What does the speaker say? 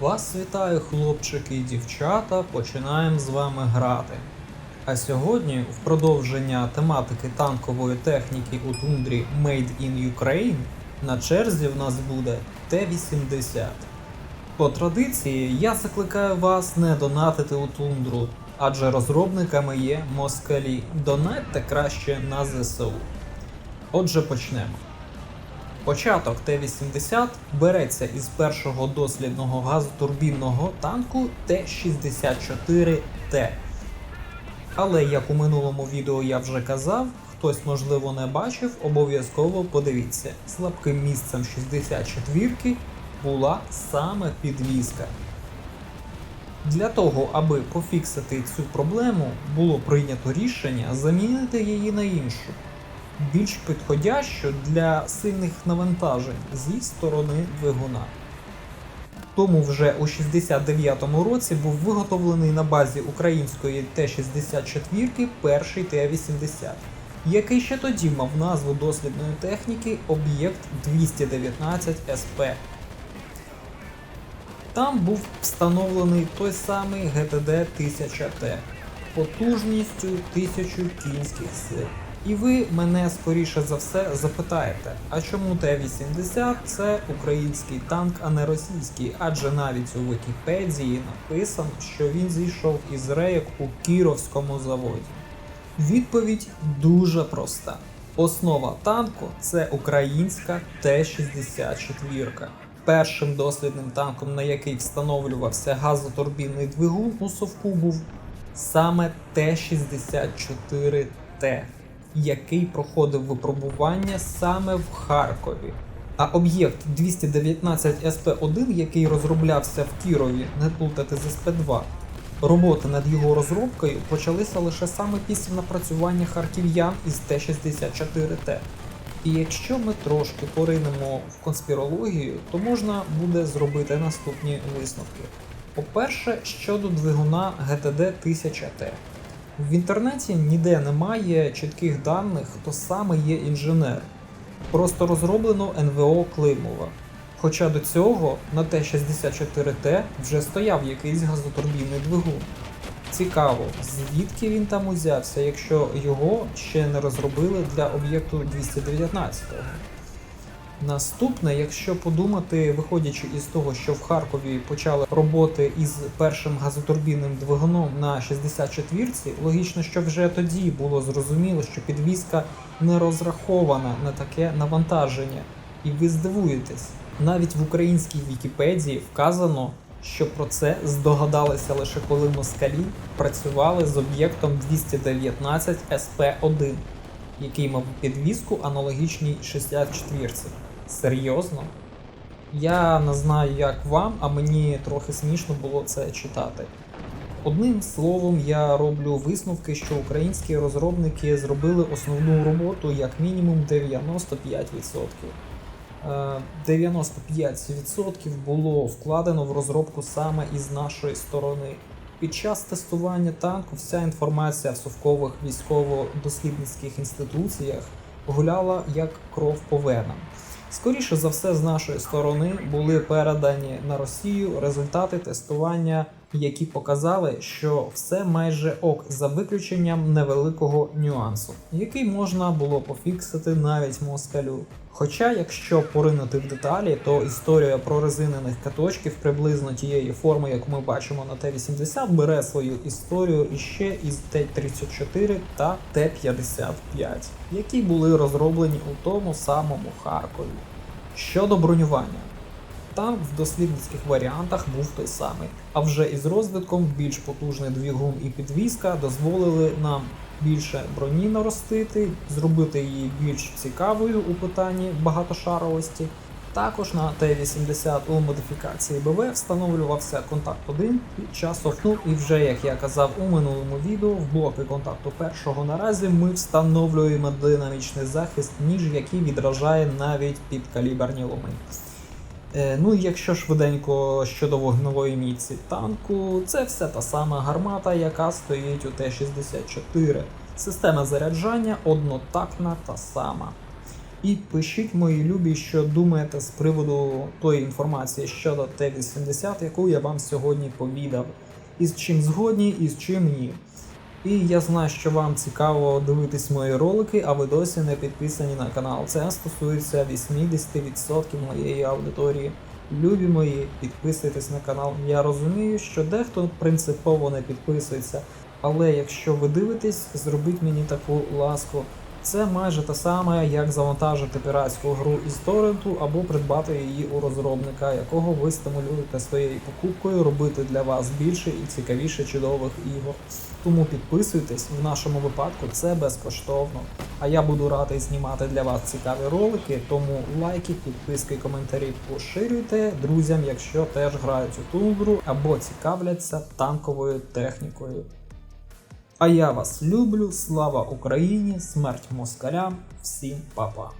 Вас вітаю, хлопчики і дівчата. Починаємо з вами грати. А сьогодні, в продовження тематики танкової техніки у тундрі Made in Ukraine, на черзі в нас буде Т-80. По традиції я закликаю вас не донатити у тундру, адже розробниками є москалі. Донатьте краще на ЗСУ. Отже, почнемо. Початок Т-80 береться із першого дослідного газотурбінного танку Т-64Т. Але як у минулому відео я вже казав, хтось можливо не бачив, обов'язково подивіться. Слабким місцем 64-ки була саме підвізка. Для того, аби пофіксити цю проблему, було прийнято рішення замінити її на іншу більш підходящу для сильних навантажень зі сторони двигуна. Тому вже у 69-му році був виготовлений на базі української Т-64 перший Т-80, який ще тоді мав назву дослідної техніки Об'єкт 219 СП. Там був встановлений той самий ГТД 1000Т потужністю 1000 кінських сил. І ви мене скоріше за все запитаєте, а чому Т-80 це український танк, а не російський? Адже навіть у Вікіпедії написано, що він зійшов із рейок у Кіровському заводі. Відповідь дуже проста. Основа танку це українська Т-64. Першим дослідним танком, на який встановлювався газотурбінний двигун у совку, був саме Т-64Т який проходив випробування саме в Харкові. А об'єкт 219 СП1, який розроблявся в Кірові, не плутати з СП2, роботи над його розробкою почалися лише саме після напрацювання харків'ян із Т-64Т. І якщо ми трошки поринемо в конспірологію, то можна буде зробити наступні висновки. По-перше, щодо двигуна ГТД 1000Т. В інтернеті ніде немає чітких даних, хто саме є інженер. Просто розроблено НВО Климова. Хоча до цього на Т-64Т вже стояв якийсь газотурбінний двигун. Цікаво, звідки він там узявся, якщо його ще не розробили для об'єкту 219-го. Наступне, якщо подумати, виходячи із того, що в Харкові почали роботи із першим газотурбінним двигуном на 64-ці, логічно, що вже тоді було зрозуміло, що підвізка не розрахована на таке навантаження. І ви здивуєтесь, навіть в українській Вікіпедії вказано, що про це здогадалися лише коли москалі працювали з об'єктом 219 СП1, який мав підвізку аналогічній 64-ці. Серйозно? Я не знаю, як вам, а мені трохи смішно було це читати. Одним словом, я роблю висновки, що українські розробники зробили основну роботу як мінімум 95%. Е, 95% було вкладено в розробку саме із нашої сторони. Під час тестування танку вся інформація в совкових військово-дослідницьких інституціях гуляла як кров по венам. Скоріше за все, з нашої сторони були передані на Росію результати тестування, які показали, що все майже ок за виключенням невеликого нюансу, який можна було пофіксити навіть москалю. Хоча, якщо поринути в деталі, то історія про резинених каточків приблизно тієї форми, яку ми бачимо на Т-80, бере свою історію іще із Т-34 та Т-55, які були розроблені у тому самому Харкові. Щодо бронювання, танк в дослідницьких варіантах був той самий, а вже із розвитком більш потужний двигун і підвізка дозволили нам більше броні наростити, зробити її більш цікавою у питанні багатошаровості. Також на Т-80 у модифікації БВ встановлювався контакт 1 під час ну і вже як я казав у минулому відео, в блоки контакту першого наразі ми встановлюємо динамічний захист, ніж який відражає навіть підкаліберні ломи. Е, Ну і якщо швиденько щодо вогневої міці танку, це все та сама гармата, яка стоїть у Т-64. Система заряджання однотактна та сама. І пишіть мої любі, що думаєте з приводу тої інформації щодо Т-80, яку я вам сьогодні повідав. І з чим згодні, і з чим ні. І я знаю, що вам цікаво дивитись мої ролики, а ви досі не підписані на канал. Це стосується 80% моєї аудиторії. Любі мої, підписуйтесь на канал. Я розумію, що дехто принципово не підписується, але якщо ви дивитесь, зробіть мені таку ласку. Це майже те саме, як завантажити піратську гру із торренту або придбати її у розробника, якого ви стимулюєте своєю покупкою робити для вас більше і цікавіше чудових ігор. Тому підписуйтесь, в нашому випадку це безкоштовно. А я буду радий знімати для вас цікаві ролики, тому лайки, підписки, коментарі поширюйте друзям, якщо теж грають у тундру або цікавляться танковою технікою. А я вас люблю, слава Україні, смерть москалям, всім па-па.